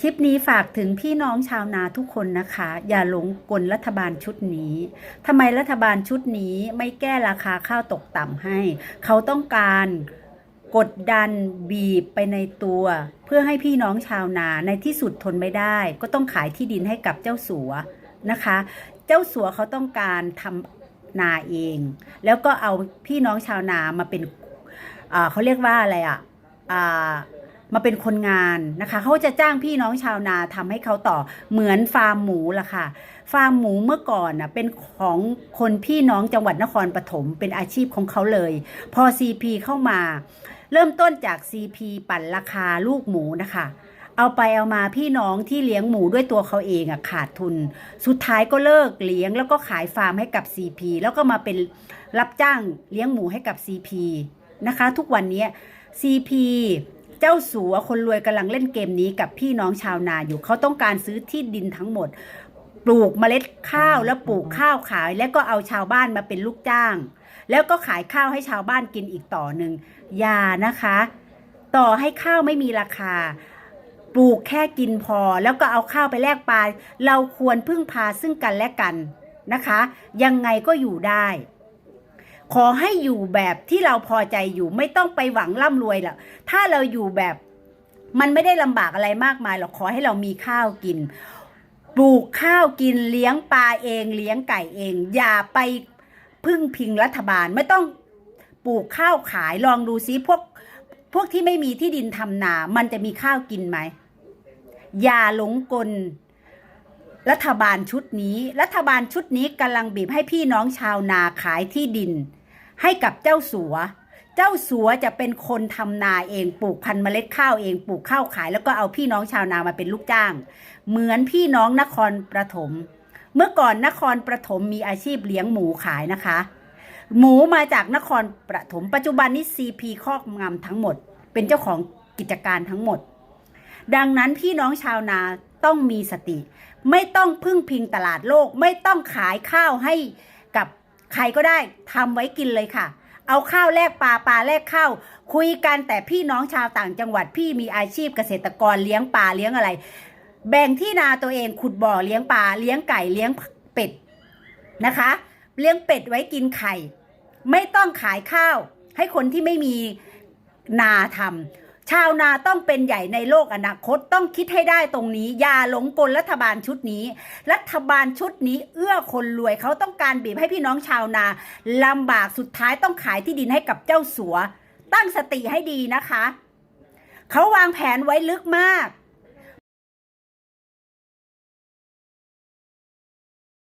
คลิปนี้ฝากถึงพี่น้องชาวนาทุกคนนะคะ อย่าหลงกลรัฐบาลชุดนี้ทำไมรัฐบาลชุดนี้ไม่แก้ราคาข้าวตกต่ำให้ เขาต้องการกดดันบีบไปในตัว เพื่อให้พี่น้องชาวนาในที่สุดทนไม่ได้ ก็ต้องขายที่ดินให้กับเจ้าสัวนะคะ เจ้าสัวเขาต้องการทำนาเอง แล้วก็เอาพี่น้องชาวนามาเป็นเขาเรียกว่าอะไรอะอ่า มาเป็นคนงานนะคะเขาจะจ้างพี่น้องชาวนาทำให้เขาต่อเหมือนฟาร์มหมูล่ะค่ะ ฟาร์มหมูเมื่อก่อนนะเป็นของคนพี่น้องจังหวัดนครปฐมเป็นอาชีพของเขาเลย พอ CP เข้ามา เริ่มต้นจาก CP ปั่นราคาลูกหมูนะคะเอาไปเอามาพี่น้องที่เลี้ยงหมูด้วยตัวเขาเองอะขาดทุน สุดท้ายก็เลิกเลี้ยงแล้วก็ขายฟาร์มให้กับ CP แล้วก็มาเป็นรับจ้างเลี้ยงหมูให้กับ CP นะคะ ทุกวันนี้ CP เจ้าสัวคนรวยกำลังเล่นเกมนี้กับพี่น้องชาวนาอยู่ เขาต้องการซื้อที่ดินทั้งหมด ปลูกเมล็ดข้าวแล้วปลูกข้าวขาย แล้วก็เอาชาวบ้านมาเป็นลูกจ้าง แล้วก็ขายข้าวให้ชาวบ้านกินอีกต่อหนึ่งอย่านะคะ ต่อให้ข้าวไม่มีราคา ปลูกแค่กินพอ แล้วก็เอาข้าวไปแลกปลาเราควรพึ่งพาซึ่งกันและกันนะคะ ยังไงก็อยู่ได้ ขอให้อยู่แบบที่เราพอใจอยู่ไม่ต้องไปหวังร่ำรวยหรอกถ้าเราอยู่แบบมันไม่ได้ลำบากอะไรมากมายหรอกขอให้เรามีข้าวกิน ปลูกข้าวกินเลี้ยงปลาเองเลี้ยงไก่เอง อย่าไปพึ่งพิงรัฐบาลไม่ต้องปลูกข้าวขายลองดูซิพวกพวกที่ไม่มีที่ดินทำนา มันจะมีข้าวกินไหม อย่าหลงกล รัฐบาลชุดนี้ รัฐบาลชุดนี้กำลังบีบให้พี่น้องชาวนาขายที่ดิน ให้กับเจ้าสัว เจ้าสัวจะเป็นคนทำนาเองปลูกพันธุ์เมล็ดข้าวเองปลูกข้าวขาย แล้วก็เอาพี่น้องชาวนามาเป็นลูกจ้าง เหมือนพี่น้องนครปฐมเมื่อก่อนนครปฐมมีอาชีพเลี้ยงหมูขายนะคะ หมูมาจากนครปฐมปัจจุบันนี้ซีพีครอบงำทั้งหมด เป็นเจ้าของกิจการทั้งหมด ดังนั้นพี่น้องชาวนาต้องมีสติ ไม่ต้องพึ่งพิงตลาดโลกไม่ต้องขายข้าวให้ ใครก็ได้ทำไว้กินเลยค่ะ เอาข้าวแลกปลาปลาแลกข้าวคุยกันแต่พี่น้องชาวต่างจังหวัดพี่มีอาชีพเกษตรกรเลี้ยงปลาเลี้ยงอะไร แบ่งที่นาตัวเองขุดบ่อเลี้ยงปลาเลี้ยงไก่เลี้ยงเป็ดนะคะ เลี้ยงเป็ดไว้กินไข่ ไม่ต้องขายข้าว ให้คนที่ไม่มีนาทำ ชาวนาต้องเป็นใหญ่ในโลกอนาคตต้องคิดให้ได้ตรงนี้อย่าหลงกลรัฐบาลชุดนี้ รัฐบาลชุดนี้ เอื้อคนรวยเขาต้องการบีบให้พี่น้องชาวนาลำบากสุดท้ายต้องขายที่ดินให้กับเจ้าสัว ตั้งสติให้ดีนะคะ เขาวางแผนไว้ลึกมาก